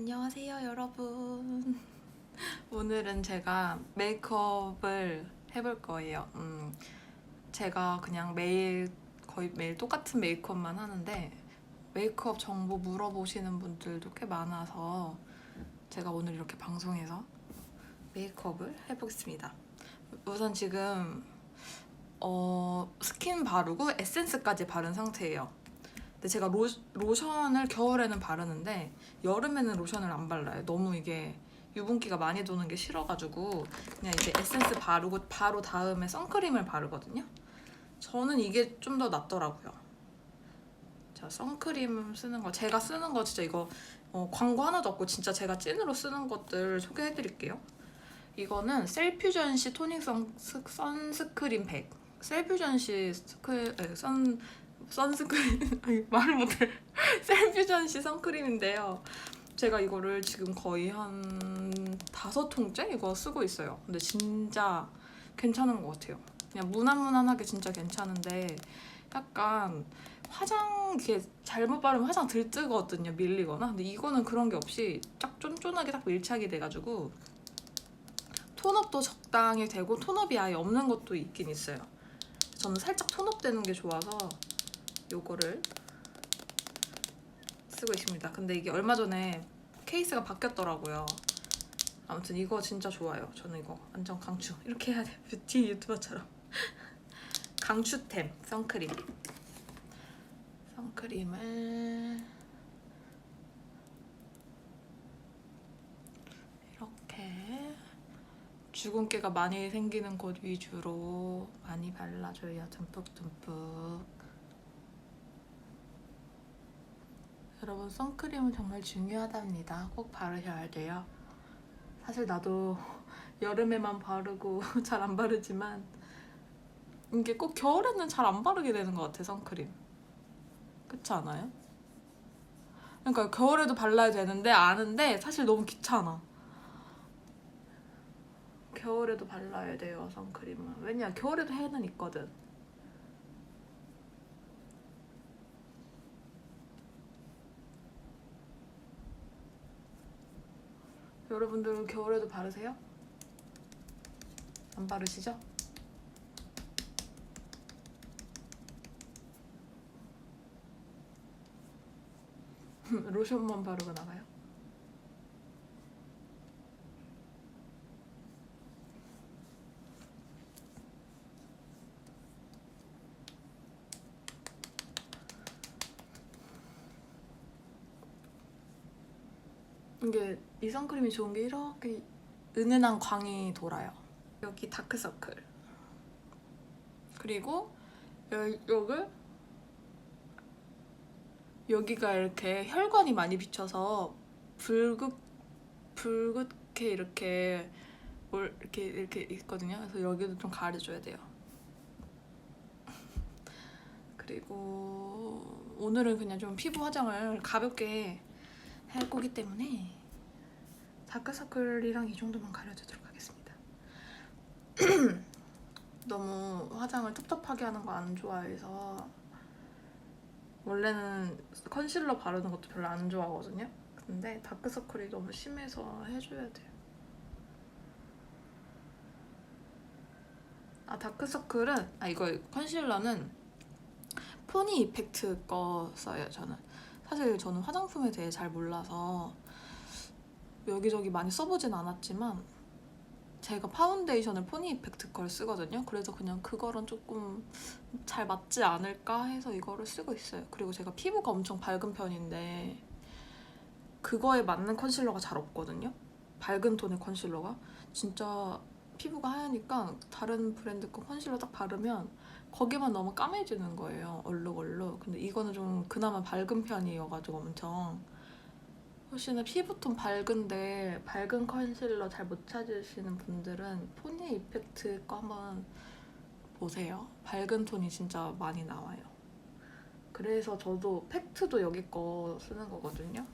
안녕하세요, 여러분. 오늘은 제가 메이크업을 해볼 거예요. 음, 제가 그냥 매일 거의 매일 똑같은 메이크업만 하는데 메이크업 정보 물어보시는 분들도 꽤 많아서 제가 오늘 이렇게 방송에서 메이크업을 해보겠습니다. 우선 지금 어, 스킨 바르고 에센스까지 바른 상태예요. 근데 제가 로, 로션을 겨울에는 바르는데 여름에는 로션을 안 발라요. 너무 이게 유분기가 많이 도는 게 싫어가지고 그냥 이제 에센스 바르고 바로 다음에 선크림을 바르거든요. 저는 이게 좀 더 낫더라고요. 자 선크림 쓰는 거 제가 쓰는 거 진짜 이거 어, 광고 하나도 없고 진짜 제가 찐으로 쓰는 것들 소개해드릴게요. 이거는 셀퓨전 시 토닉 선, 스- 선스크림 팩. 셀퓨전 시 스크 에, 선 선스크림 아니, 말을 못해. 셀퓨전 시 선크림인데요. 제가 이거를 지금 거의 한 다섯 통째 이거 쓰고 있어요. 근데 진짜 괜찮은 것 같아요. 그냥 무난무난하게 진짜 괜찮은데 약간 화장 이렇게 잘못 바르면 화장 들뜨거든요 밀리거나 근데 이거는 그런 게 없이 딱 쫀쫀하게 딱 밀착이 돼가지고 톤업도 적당히 되고 톤업이 아예 없는 것도 있긴 있어요 저는 살짝 톤업 되는 게 좋아서 요거를 쓰고 있습니다. 근데 이게 얼마 전에 케이스가 바뀌었더라고요. 아무튼 이거 진짜 좋아요. 저는 이거 완전 강추. 이렇게 해야 돼. 뷰티 유튜버처럼. 강추템. 선크림. 선크림을 이렇게 주근깨가 많이 생기는 곳 위주로 많이 발라줘요. 듬뿍듬뿍 여러분 선크림은 정말 중요하답니다 꼭 바르셔야 돼요 사실 나도 여름에만 바르고 잘 안 바르지만 이게 꼭 겨울에는 잘 안 바르게 되는 것 같아 선크림 그렇지 않아요? 그러니까 겨울에도 발라야 되는데 아는데 사실 너무 귀찮아. 겨울에도 발라야 돼요 선크림은. 왜냐 겨울에도 해는 있거든. 여러분들은 겨울에도 바르세요? 안 바르시죠? 로션만 바르고 나가요? 이게 이 선크림이 좋은 게 이렇게 은은한 광이 돌아요. 여기 다크서클. 그리고 여, 여기 여기가 이렇게 혈관이 많이 비쳐서 붉게 붉게 이렇게 올 이렇게 이렇게 있거든요. 그래서 여기도 좀 가려줘야 돼요. 그리고 오늘은 그냥 좀 피부 화장을 가볍게 할 거기 때문에 다크서클이랑 이 정도만 가려주도록 하겠습니다. 너무 화장을 텁텁하게 하는 거 안 좋아해서 원래는 컨실러 바르는 것도 별로 안 좋아하거든요. 근데 다크서클이 너무 심해서 해줘야 돼요. 아 다크서클은 아 이거 컨실러는 포니 이펙트 거 써요 저는. 사실 저는 화장품에 대해 잘 몰라서 여기저기 많이 써보진 않았지만 제가 파운데이션을 포니 이펙트 걸 쓰거든요. 그래서 그냥 그거랑 조금 잘 맞지 않을까 해서 이거를 쓰고 있어요. 그리고 제가 피부가 엄청 밝은 편인데 그거에 맞는 컨실러가 잘 없거든요. 밝은 톤의 컨실러가 진짜 피부가 하얘니까 다른 브랜드 거 컨실러 딱 바르면 거기만 너무 까매지는 거예요. 얼룩얼룩. 근데 이거는 좀 그나마 밝은 편이어가지고 엄청 혹시나 피부톤 밝은데 밝은 컨실러 잘 못 찾으시는 분들은 포니 이펙트 거 한번 보세요. 밝은 톤이 진짜 많이 나와요. 그래서 저도 팩트도 여기 거 쓰는 거거든요.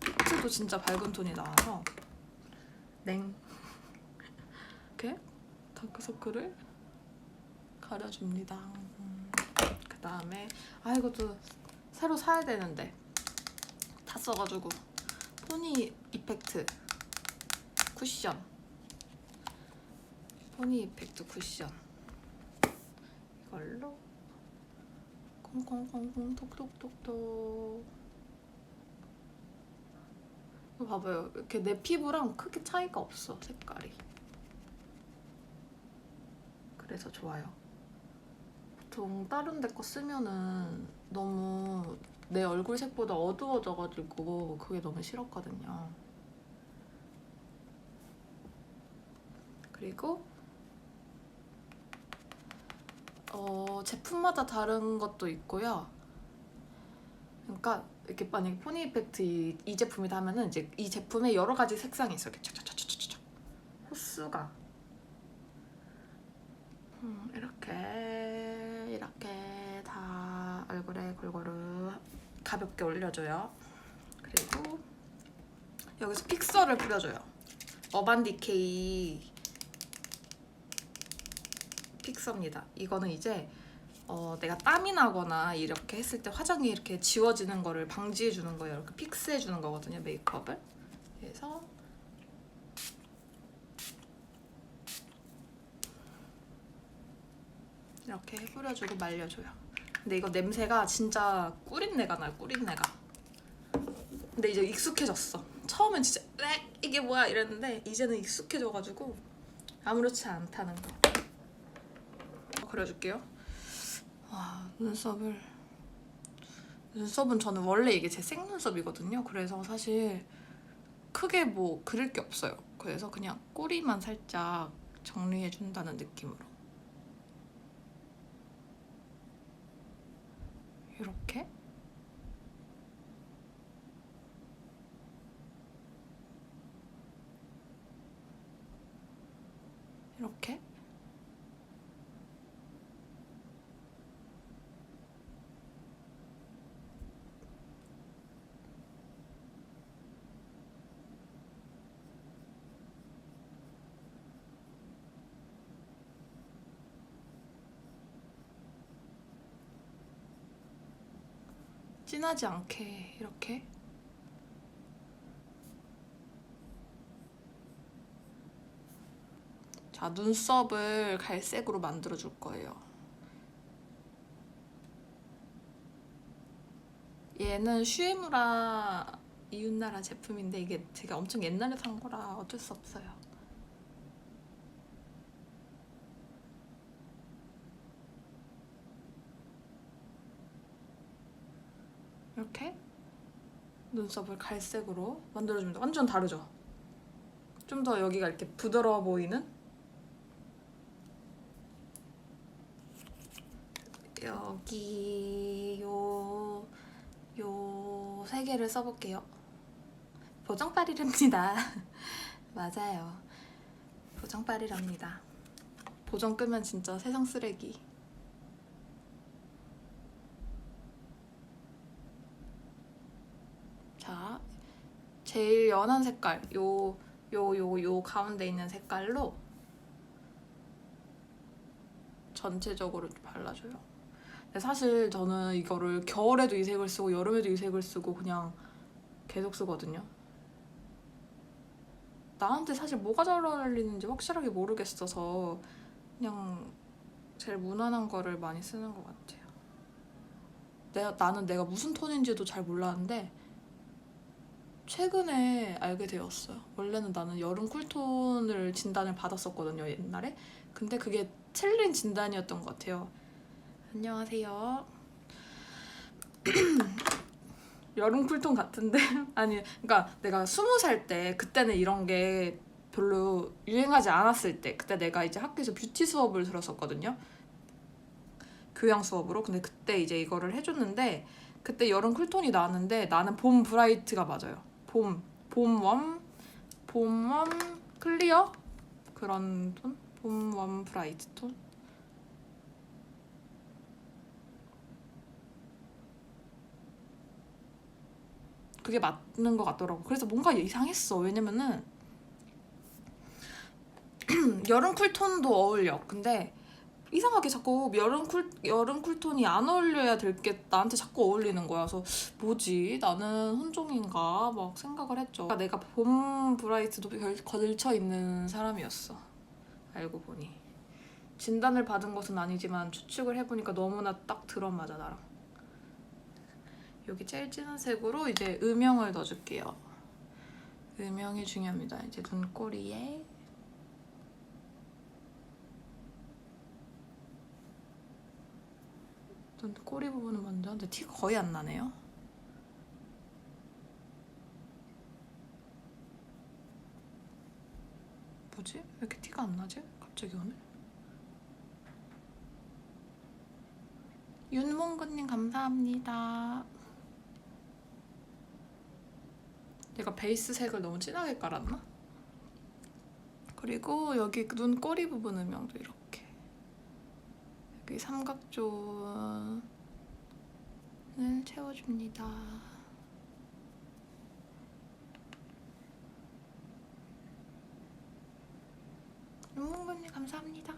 팩트도 진짜 밝은 톤이 나와서 냉 이렇게 다크서클을 가려줍니다. 음. 그 다음에 아 이것도 새로 사야 되는데 다 써가지고 포니 이펙트 쿠션. 포니 이펙트 쿠션. 이걸로. 콩콩콩콩 톡톡톡톡 봐봐요. 이렇게 내 피부랑 크게 차이가 없어 색깔이. 그래서 좋아요. 보통 다른 데 거 쓰면은 너무 내 얼굴 색보다 어두워져가지고 그게 너무 싫었거든요. 그리고 어, 제품마다 다른 것도 있고요. 그러니까 이렇게 만약에 포니 이펙트 이, 이 제품이다 하면은 이제 이 제품에 여러 가지 색상이 있어요. 쫙쫙쫙쫙쫙 호수가 음, 이렇게 이렇게 다 얼굴에 골고루 가볍게 올려줘요. 그리고 여기서 픽서를 뿌려줘요. 어반디케이 픽서입니다. 이거는 이제 어, 내가 땀이 나거나 이렇게 했을 때 화장이 이렇게 지워지는 거를 방지해 주는 거예요. 이렇게 픽스해 주는 거거든요. 메이크업을. 그래서 이렇게 뿌려주고 말려줘요. 근데 이거 냄새가 진짜 꿀인내가 나요. 꿀인내가. 근데 이제 익숙해졌어. 처음엔 진짜 렉 이게 뭐야 이랬는데 이제는 익숙해져가지고 아무렇지 않다는 거. 그려줄게요. 와 눈썹을 눈썹은 저는 원래 이게 제 생눈썹이거든요. 그래서 사실 크게 뭐 그릴 게 없어요. 그래서 그냥 꼬리만 살짝 정리해 준다는 느낌으로. 이렇게 이렇게 진하지 않게 이렇게 자 눈썹을 갈색으로 만들어 줄 거예요. 얘는 슈에무라 이웃나라 제품인데 이게 제가 엄청 옛날에 산 거라 어쩔 수 없어요. 이렇게 눈썹을 갈색으로 만들어줍니다. 완전 다르죠? 좀 더 여기가 이렇게 부드러워 보이는? 여기 요, 요 세 개를 써볼게요. 보정파리랍니다. 맞아요. 보정파리랍니다. 보정 끄면 진짜 세상 쓰레기. 자, 제일 연한 색깔, 요, 요, 요, 요 가운데 있는 색깔로 전체적으로 좀 발라줘요. 근데 사실 저는 이거를 겨울에도 이 색을 쓰고 여름에도 이 색을 쓰고 그냥 계속 쓰거든요. 나한테 사실 뭐가 잘 어울리는지 확실하게 모르겠어서 그냥 제일 무난한 거를 많이 쓰는 것 같아요. 내가, 나는 내가 무슨 톤인지도 잘 몰랐는데 최근에 알게 되었어요. 원래는 나는 여름 쿨톤을 진단을 받았었거든요, 옛날에. 근데 그게 틀린 진단이었던 것 같아요. 안녕하세요. 여름 쿨톤 같은데? 아니, 그러니까 내가 스무 살 때 그때는 이런 게 별로 유행하지 않았을 때 그때 내가 이제 학교에서 뷰티 수업을 들었었거든요. 교양 수업으로. 근데 그때 이제 이거를 해줬는데 그때 여름 쿨톤이 나왔는데 나는 봄 브라이트가 맞아요. 봄, 봄웜, 봄웜 클리어 그런 톤, 봄웜 브라이트 톤. 그게 맞는 것 같더라고. 그래서 뭔가 이상했어. 왜냐면은 여름 쿨톤도 어울려. 근데 이상하게 자꾸 여름 쿨 여름 쿨톤이 안 어울려야 될 게 나한테 자꾸 어울리는 거야. 그래서 뭐지? 나는 혼종인가? 막 생각을 했죠. 내가 봄 브라이트도 별- 걸쳐 있는 사람이었어. 알고 보니 진단을 받은 것은 아니지만 추측을 해보니까 너무나 딱 들어맞아 나랑. 여기 제일 진한 색으로 이제 음영을 넣어줄게요. 음영이 중요합니다. 이제 눈꼬리에 눈꼬리 부분은 먼저 근데 티가 거의 안 나네요. 뭐지? 왜 이렇게 티가 안 나지? 갑자기 오늘? 윤몽근님 감사합니다. 내가 베이스 색을 너무 진하게 깔았나? 그리고 여기 눈 꼬리 부분 음영도 이렇게 여기 삼각존을 채워줍니다. 윤몽근님 감사합니다.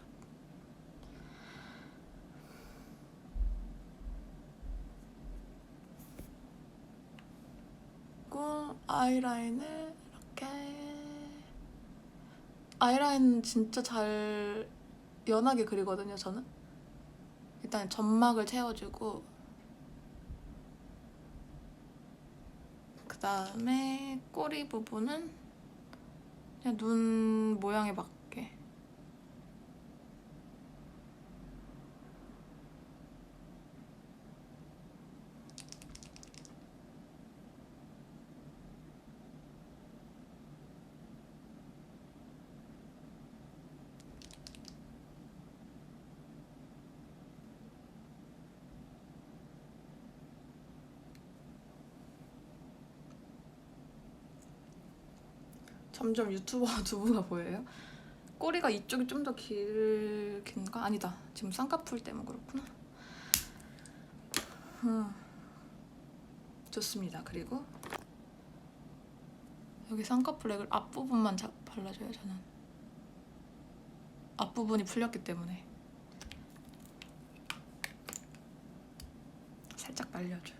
그리고 아이라인을 이렇게 아이라인 진짜 잘 연하게 그리거든요 저는 일단 점막을 채워주고 그 다음에 꼬리 부분은 그냥 눈 모양에 맞게 점점 유튜버 두부가 보여요? 꼬리가 이쪽이 좀 더 길긴가? 아니다. 지금 쌍꺼풀 때문에 그렇구나. 음. 좋습니다. 그리고 여기 쌍꺼풀 앞부분만 자, 발라줘요. 저는 앞부분이 풀렸기 때문에 살짝 말려줘요.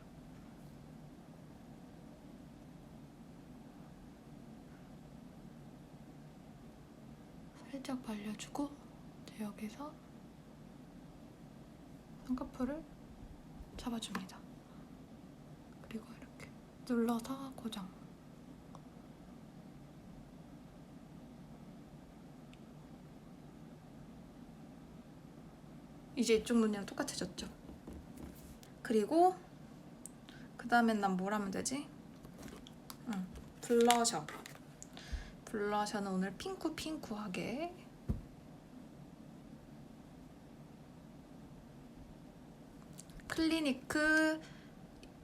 살짝 발려주고 이제 여기서 쌍꺼풀을 잡아줍니다. 그리고 이렇게 눌러서 고정. 이제 이쪽 눈이랑 똑같아졌죠? 그리고 그 다음엔 난 뭘 하면 되지? 응, 블러셔. 블러셔는 오늘 핑크 핑크하게 클리니크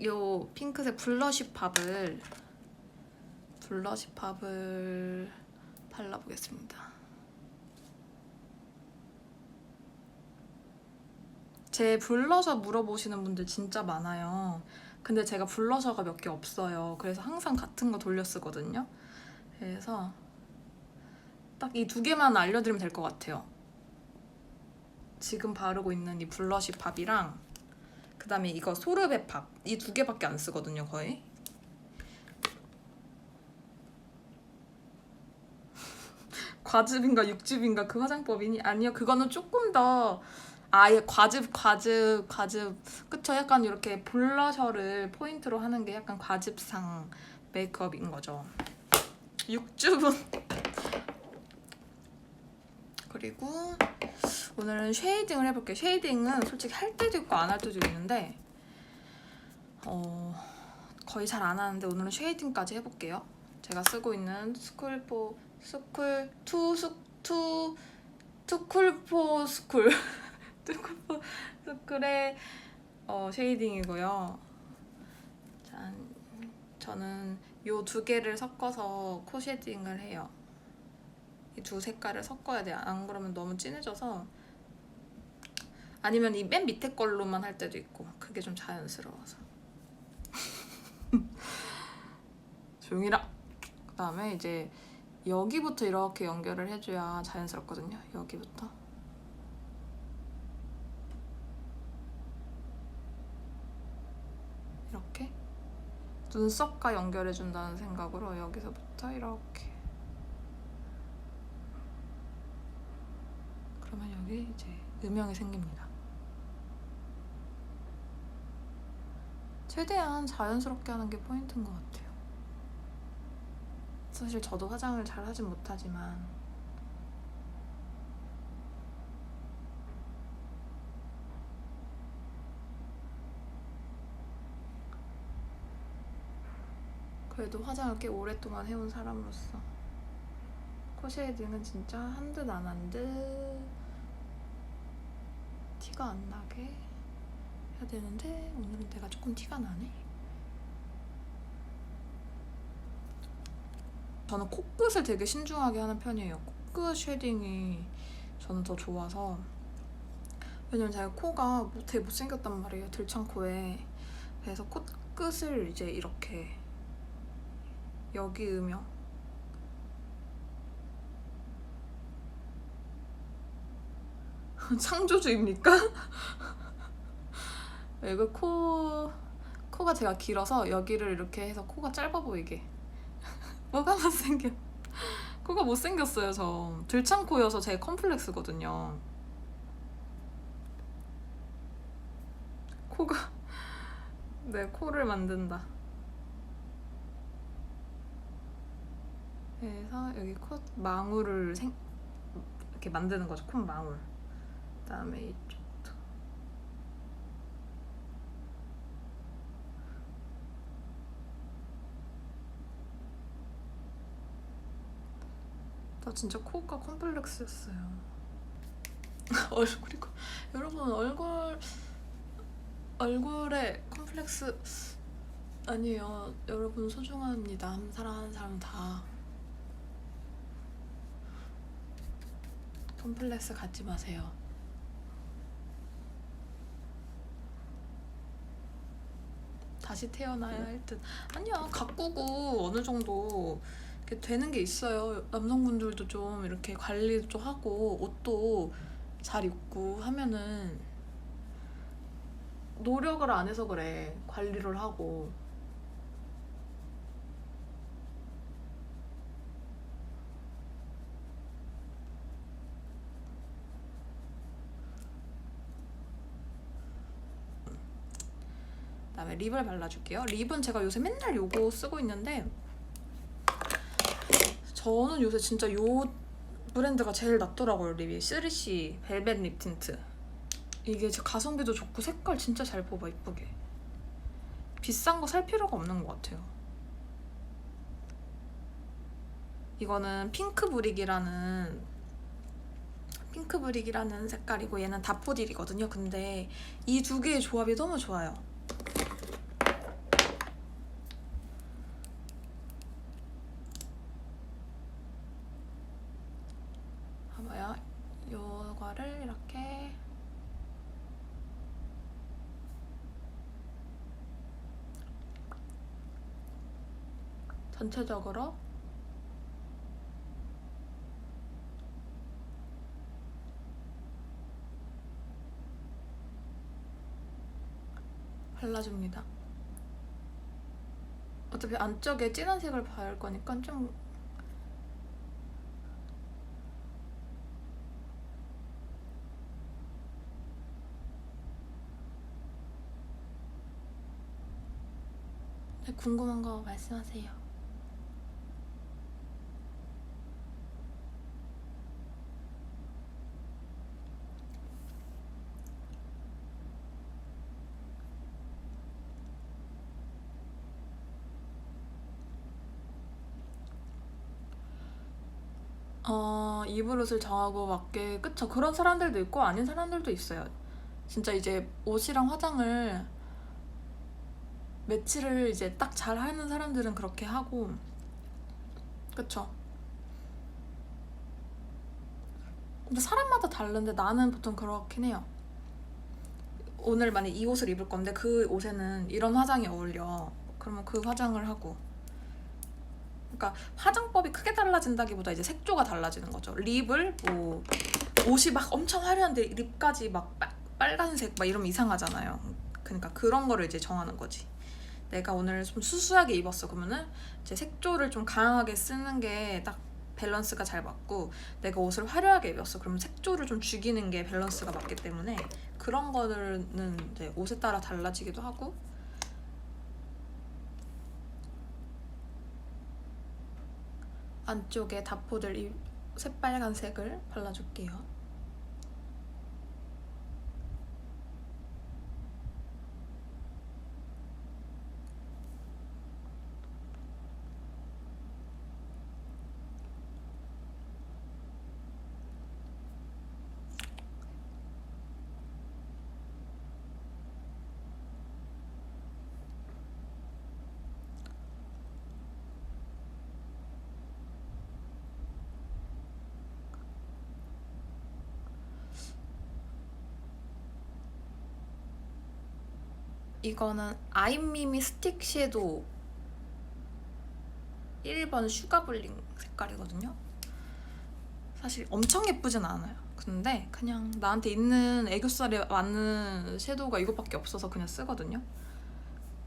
요 핑크색 블러쉬 팝을 블러쉬 팝을 발라보겠습니다. 제 블러셔 물어보시는 분들 진짜 많아요. 근데 제가 블러셔가 몇 개 없어요. 그래서 항상 같은 거 돌려 쓰거든요. 그래서 딱 이 두 개만 알려드리면 될 것 같아요. 지금 바르고 있는 이 블러쉬 팝이랑 그 다음에 이거 소르베 팝. 이 두 개밖에 안 쓰거든요, 거의. 과즙인가 육즙인가 그 화장법이니? 아니요, 그거는 조금 더 아예 과즙, 과즙, 과즙. 그쵸? 약간 이렇게 블러셔를 포인트로 하는 게 약간 과즙상 메이크업인 거죠. 육즙은 그리고 오늘은 쉐이딩을 해볼게요. 쉐이딩은 솔직히 할 때도 있고 안 할 때도 있는데 어, 거의 잘 안 하는데 오늘은 쉐이딩까지 해볼게요. 제가 쓰고 있는 스쿨포 스쿨 투 스, 투 투쿨포 스쿨 투쿨포 스쿨의 어, 쉐이딩이고요. 짠, 저는 요 두 개를 섞어서 코 쉐딩을 해요. 이 두 색깔을 섞어야 돼요. 안 그러면 너무 진해져서 아니면 이 맨 밑에 걸로만 할 때도 있고 그게 좀 자연스러워서 조용히라 그 다음에 이제 여기부터 이렇게 연결을 해줘야 자연스럽거든요 여기부터 눈썹과 연결해 준다는 생각으로 여기서부터 이렇게 그러면 여기 이제 음영이 생깁니다. 최대한 자연스럽게 하는 게 포인트인 것 같아요. 사실 저도 화장을 잘 하진 못하지만 그래도 화장을 꽤 오랫동안 해온 사람으로서 코 쉐이딩은 진짜 한 듯 안 한 듯 티가 안 나게 해야 되는데 오늘은 내가 조금 티가 나네. 저는 코끝을 되게 신중하게 하는 편이에요. 코끝 쉐딩이 저는 더 좋아서 왜냐면 제가 코가 되게 못생겼단 말이에요. 들창코에 그래서 코끝을 이제 이렇게 여기 음영 창조주입니까? 이거 코 코가 제가 길어서 여기를 이렇게 해서 코가 짧아 보이게. 뭐가 못생겨 코가 못생겼어요 저. 들창코여서 제 컴플렉스거든요. 코가 네 코를 만든다 그래서 여기 콧 망울을 생, 이렇게 만드는 거죠 콧 망울. 그 다음에 이쪽도. 나 진짜 코가 컴플렉스였어요. 얼굴이 거- 여러분 얼굴 얼굴에 컴플렉스 아니에요. 여러분 소중합니다. 사랑하는 사람 다 컴플렉스 갖지 마세요. 다시 태어나야 할 듯. 아니야, 가꾸고 어느 정도 이렇게 되는 게 있어요. 남성분들도 좀 이렇게 관리도 좀 하고 옷도 잘 입고 하면은 노력을 안 해서 그래. 관리를 하고. 다음에 립을 발라줄게요. 립은 제가 요새 맨날 요거 쓰고 있는데 저는 요새 진짜 요 브랜드가 제일 낫더라고요. 립이 3C 벨벳 립 틴트. 이게 제 가성비도 좋고 색깔 진짜 잘 뽑아 이쁘게. 비싼 거 살 필요가 없는 것 같아요. 이거는 핑크 브릭이라는 핑크 브릭이라는 색깔이고 얘는 다포딜이거든요. 근데 이 두 개의 조합이 너무 좋아요. 요거를 이렇게 전체적으로 발라줍니다. 어차피 안쪽에 진한 색을 바를 거니까 좀 네, 궁금한 거 말씀하세요. 어, 입을 옷을 정하고 맞게. 그쵸. 그런 사람들도 있고 아닌 사람들도 있어요. 진짜 이제 옷이랑 화장을 매치를 이제 딱 잘 하는 사람들은 그렇게 하고. 그쵸. 근데 사람마다 다른데 나는 보통 그렇긴 해요. 오늘 만약 이 옷을 입을 건데 그 옷에는 이런 화장이 어울려. 그러면 그 화장을 하고 그러니까 화장법이 크게 달라진다기보다 이제 색조가 달라지는 거죠. 립을 뭐 옷이 막 엄청 화려한데 립까지 막 빨- 빨간색 막 이러면 이상하잖아요. 그러니까 그런 거를 이제 정하는 거지. 내가 오늘 좀 수수하게 입었어. 그러면은 이제 색조를 좀 강하게 쓰는 게 딱 밸런스가 잘 맞고 내가 옷을 화려하게 입었어. 그러면 색조를 좀 죽이는 게 밸런스가 맞기 때문에 그런 거는 이제 옷에 따라 달라지기도 하고 안쪽에 다포들 이 새빨간색을 발라줄게요. 이거는 아이미미 스틱 섀도우 1번 슈가블링 색깔이거든요. 사실 엄청 예쁘진 않아요. 근데 그냥 나한테 있는 애교살에 맞는 섀도우가 이것밖에 없어서 그냥 쓰거든요.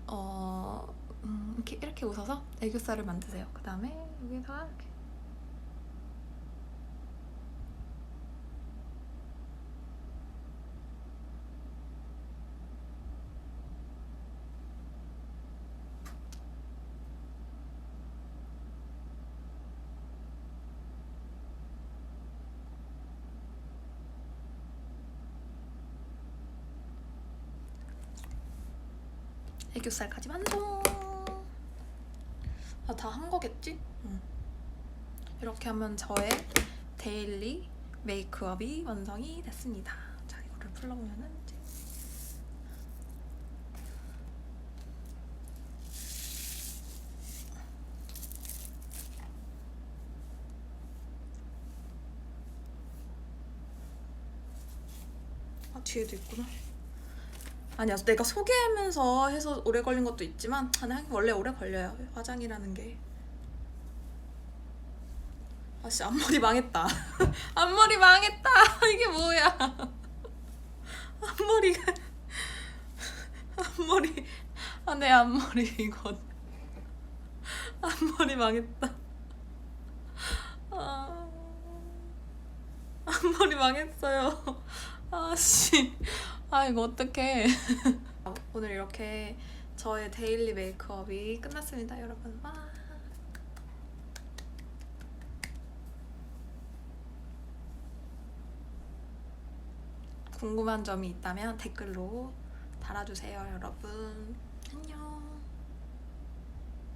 어 음, 이렇게 이렇게 웃어서 애교살을 만드세요. 그 다음에 여기다가 이렇게 애교살까지 완성. 아, 다 한 거겠지? 응. 이렇게 하면 저의 데일리 메이크업이 완성이 됐습니다. 자, 이거를 풀러보면은 이제 아, 뒤에도 있구나. 아니야, 내가 소개하면서 해서 오래 걸린 것도 있지만, 아니, 하긴 원래 오래 걸려요. 화장이라는 게. 아씨, 앞머리 망했다. 앞머리 망했다. 이게 뭐야? 앞머리가. 앞머리. 아, 내 앞머리, 이건. 앞머리 망했다. 아. 앞머리 망했어요. 아씨. 아 이거 어떡해. 오늘 이렇게 저의 데일리 메이크업이 끝났습니다 여러분. 와. 궁금한 점이 있다면 댓글로 달아주세요 여러분. 안녕